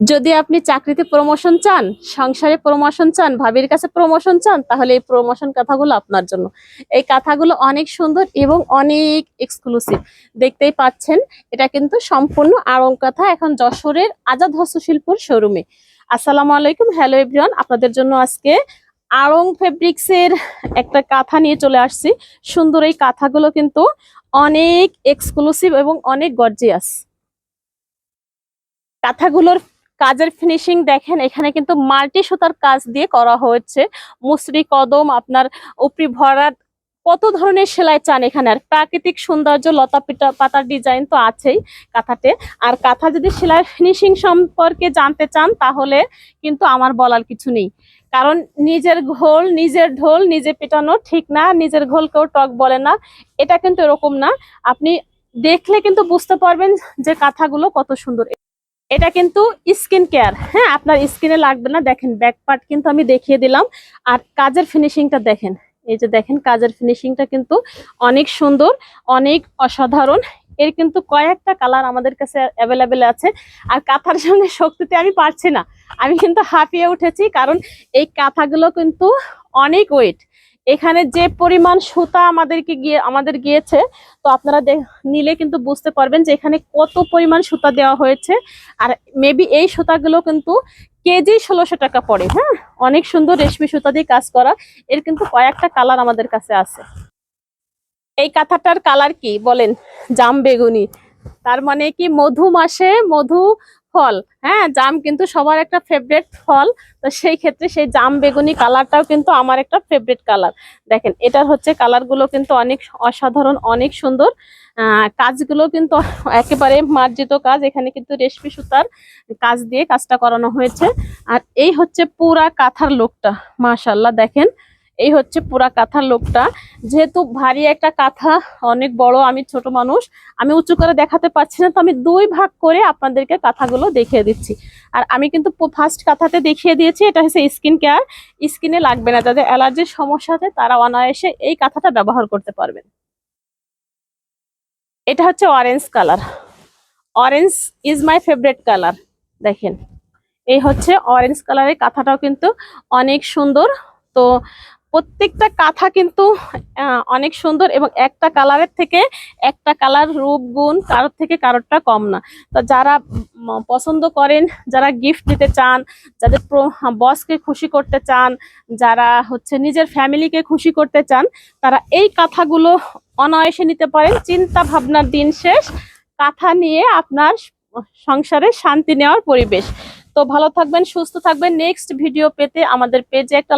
যদি আপনি চাকরিতে প্রমোশন চান, সংসারে প্রমোশন চান, ভাবির কাছে প্রমোশন চান, তাহলে এই প্রমোশন কথাগুলো আপনার জন্য। এই কথাগুলো অনেক সুন্দর এবং অনেক এক্সক্লুসিভ দেখতেই পাচ্ছেন, এটা কিন্তু সম্পূর্ণ আড়ং কথা এখন যশোরের আজাদ হস্তশিল্পর শোরুমে আসসালামু আলাইকুম হ্যালো এভরিওয়ান আপনাদের জন্য আজকে আড়ং ফেব্রিক্স এর একটা কাঁথা নিয়ে চলে আসছি। সুন্দর এই কাঁথাগুলো কিন্তু অনেক এক্সক্লুসিভ এবং অনেক গর্জিয়াস কাঁথাগুলোর কাজের ফিনিশিং দেখেন, এখানে কিন্তু মাল্টি সুতার কাজ দিয়ে করা হয়েছে। মুসরি কদম, আপনার উপরি ভরাট কত ধরনের সেলাই চান এখানে? আর প্রাকৃতিক সৌন্দর্য, লতা পিটা, পাতার ডিজাইন তো আছেই কাঁথাতে। আর কাঁথা যদি সেলাই ফিনিশিং সম্পর্কে জানতে চান, তাহলে কিন্তু আমার বলার কিছু নেই। কারণ নিজের ঘোল, নিজের ঢোল, নিজে পেটানো ঠিক না, নিজের ঘোল কেউ টক বলে না, এটা কিন্তু এরকম না। আপনি দেখলে কিন্তু বুঝতে পারবেন যে কাঁথাগুলো কত সুন্দর। এটা কিন্তু স্কিন কেয়ার হ্যাঁ আপনার স্কিনে লাগবে না। দেখেন ব্যাক পার্ট কিন্তু আমি দেখিয়ে দিলাম। আর কাজের ফিনিশিংটা দেখেন। এই যে দেখেন, কাজের ফিনিশিংটা কিন্তু অনেক সুন্দর, অনেক অসাধারণ। এর কিন্তু কয়েকটা কালার আমাদের কাছে অ্যাভেলেবেল আছে। আর কাঁথার সঙ্গে শক্তিতে আমি পারছি না। আমি কিন্তু হাঁপিয়ে উঠেছি, কারণ এই কাঁথাগুলো কিন্তু অনেক ওয়েট এখানে যে পরিমাণ সুতা আমাদেরকে গিয়ে, আমাদের গিয়েছে, তো আপনারা নিলে কিন্তু বুঝতে পারবেন যে এখানে কত পরিমাণ সুতা দেওয়া হয়েছে। আর মেবি এই সুতাগুলো কিন্তু কেজি ষোলোশো টাকা পড়ে হ্যাঁ? অনেক সুন্দর রেশমি সুতা দিয়ে কাজ করা। এর কিন্তু কয়েকটা কালার আমাদের কাছে আছে। এই কাঁথাটার কালার কি বলেন? জাম বেগুনি। তার মানে কি মধু মাসে মধু ফল। হ্যাঁ জাম কিন্তু সবার একটা ফেভারেট ফল। তো সেই ক্ষেত্রে সেই জাম বেগুনি কালারটাও কিন্তু আমার একটা ফেভারিট কালার দেখেন, এটার হচ্ছে কালারগুলো কিন্তু অনেক অসাধারণ, অনেক সুন্দর। কাজগুলো কিন্তু একেবারে মার্জিত কাজ। এখানে কিন্তু রেশমি সুতার কাজ দিয়ে কাজটা করানো হয়েছে। আর এই হচ্ছে পুরা কাঁথার লোকটা মাশাল্লাহ দেখেন। এই হচ্ছে পুরা কাঁথার লোকটা। যেহেতু ভারী একটা কাঁথা, অনেক বড়, আমি ছোট মানুষ, আমি উঁচু করে দেখাতে পারছি না, তো আমি দুই ভাগ করে আপনাদেরকে কাঁথাগুলো দেখিয়ে দিচ্ছি। আর আমি কিন্তু ফার্স্ট কাঁথাতে দেখিয়ে দিয়েছি, এটা হচ্ছে স্কিন কেয়ার স্কিনে লাগবে না, যাদের অ্যালার্জির সমস্যা তারা অনায়াসে এই কাঁথাটা ব্যবহার করতে পারবেন। এটা হচ্ছে orange colour orange is my favourite colour দেখেন, এই হচ্ছে অরেঞ্জ কালারের কাঁথাটাও কিন্তু অনেক সুন্দর। তো প্রত্যেকটা কাঁথা কিন্তু অনেক সুন্দর এবং একটা কালারের থেকে একটা কালার রূপ, গুণ কারোর থেকে কারোরটা কম না। তো যারা পছন্দ করেন, যারা গিফট দিতে চান, যাদের বসকে খুশি করতে চান, যারা হচ্ছে নিজের ফ্যামিলিকে খুশি করতে চান, তারা এই কাঁথাগুলো অনায়াসে নিতে পারেন। চিন্তা ভাবনার দিন শেষ। কাঁথা নিয়ে আপনার সংসারে শান্তি নেওয়ার পরিবেশ। তো ভালো থাকবেন, সুস্থ থাকবেন। নেক্সট ভিডিও পেতে আমাদের পেজে একটা